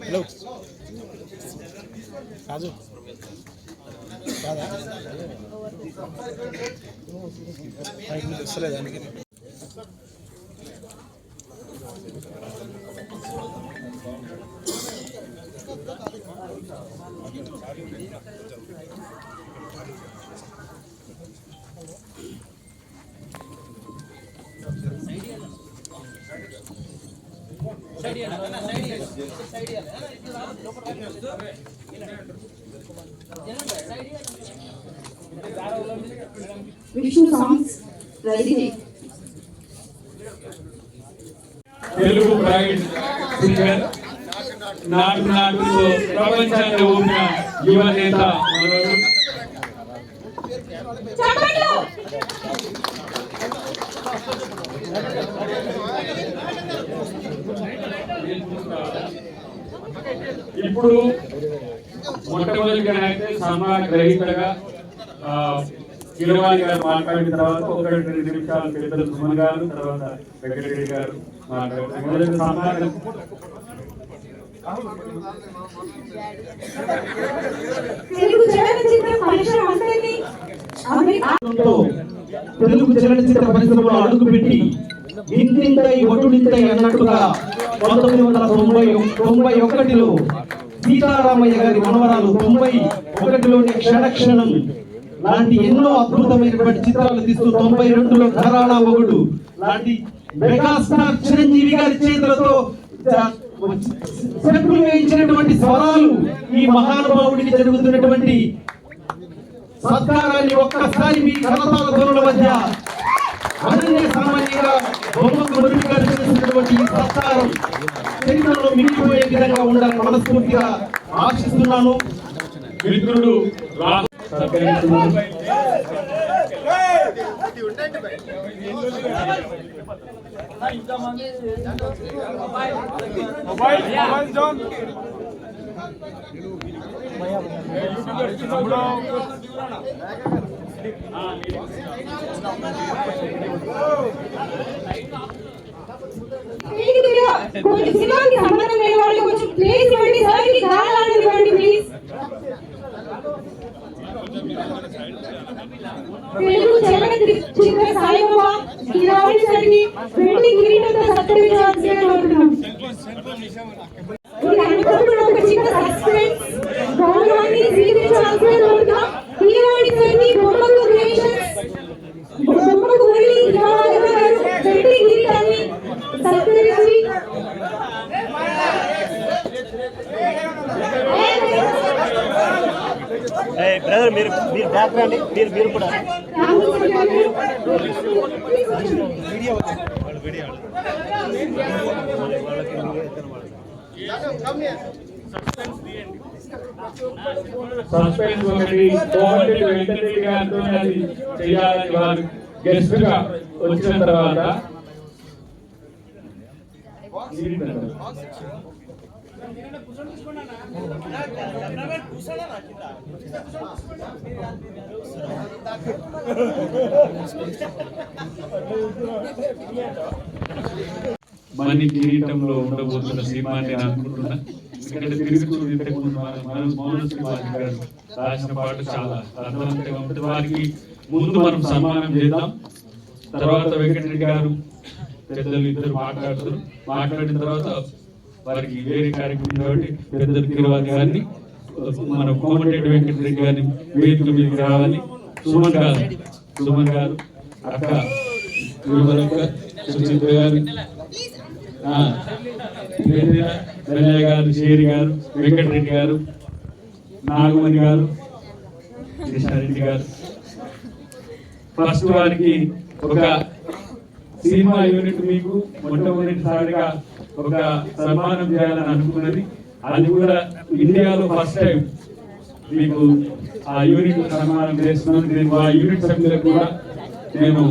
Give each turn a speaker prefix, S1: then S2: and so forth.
S1: Hello. రాజు. కాదా వస్తలేదు అందుకే.
S2: Vishnu songs ready
S3: Telugu pride singer Naatu నాటుతో ప్రపంచాన్ని ఊపిన యువ నేత మనోడు ఇప్పుడు మొట్టమొదటిగా అయితే సన్మాన గ్రహీతగా ఆ, కిరవాణి గారు మాట్లాడిన తర్వాత ఒకటి రెండు నిమిషాలు పెద్దలు సుమన్ గారు తర్వాత వెంకటరెడ్డి గారు
S4: తో తెలుగు చలనచిత్ర పరిశ్రమలో అడుగుపెట్టి ఇంతింతై ఒటుడింతై అన్నట్టుగా పంతొమ్మిది వందల తొంభై తొంభై ఒకటిలో సీతారామయ్య గారి మనవరాలు తొంభై ఒకటిలోని క్షణక్షణం లాంటి ఎన్నో అద్భుతమైనటువంటి చిత్రాలు తీస్తూ తొంభై రెండులో ఘరానా మొగుడు లాంటి మెగాస్టార్ చిరంజీవి గారి చేతులతో చ- చెప్పులు వేయించినటువంటి స్వరాలు ఈ మహానుభావుడికి జరుగుతున్నటువంటి సత్కారాన్ని ఒక్కసారి మీ కలతాల ధ్వనుల మధ్య అనన్య సామాన్యంగా చేసినటువంటి చరిత్రలో మిగిలిపోయే విధంగా ఉండాలని మనస్ఫూర్తిగా ఆశిస్తున్నాను.
S3: మిత్రుడు రాహుల్ సత్కరిస్తున్నారు.
S2: ప్లీజ్ మీరు కొంచెం సినిమాకి సంబంధం లేని వాళ్ళు కొంచెం ప్లీజ్ ఇవ్వండి సార్కి ఇవ్వండి ప్లీజ్ తెలుగు సాయిబాబా వెండి కిరీటంతో కోరుతున్నాం ఒక చిన్న సస్పెన్స్ గౌరవాన్ని స్వీకరించాల్సి కోరుతున్నాం
S1: బ్రదర్ మీరు మీరు బ్యాక్ రండి. మీరు మీరు కూడా.
S3: సస్పెన్స్ ఒకటి కోమటిరెడ్డి వెంకటరెడ్డి గారితో అది చేయాలని వాళ్ళు గెస్ట్గా వచ్చిన తర్వాత. మణి కిరీటంలో ఉండబోతున్న సినిమా నేను అనుకుంటున్నా. ఎందుకంటే తిరిగి చూడు మౌన శ్రీనివాస్ గారు రాసిన పాట చాలా అర్థవంతంగా ఉంటుంది. వారికి ముందు మనం సన్మానం చేద్దాం. తర్వాత వెంకటరెడ్డి గారు పెద్దలు ఇద్దరు మాట్లాడుతారు మాట్లాడిన తర్వాత వారికి వేరే కార్యక్రమం కాబట్టి పెద్దలు తిరువాతి గారిని మన కోమటిరెడ్డి వెంకటరెడ్డి గారిని వేదిక మీదకి రావాలి. సుమన్ గారు సుమన్ గారు అక్క సుచిత గారు ఆ, గారు షేరి గారు వెంకటరెడ్డి గారు నాగమణి గారు కృష్ణారెడ్డి గారు. ఫస్ట్ వారికి ఒక సినిమా యూనిట్ మీకు మొట్టమొదటిసారిగా ఒక సన్మానం చేయాలని అనుకున్నది. అది కూడా ఇండియాలో ఫస్ట్ టైం మీకు ఆ యూనిట్ సన్మానం చేస్తున్నాను మా ఆ యూనిట్ సభ్యులకు కూడా నేను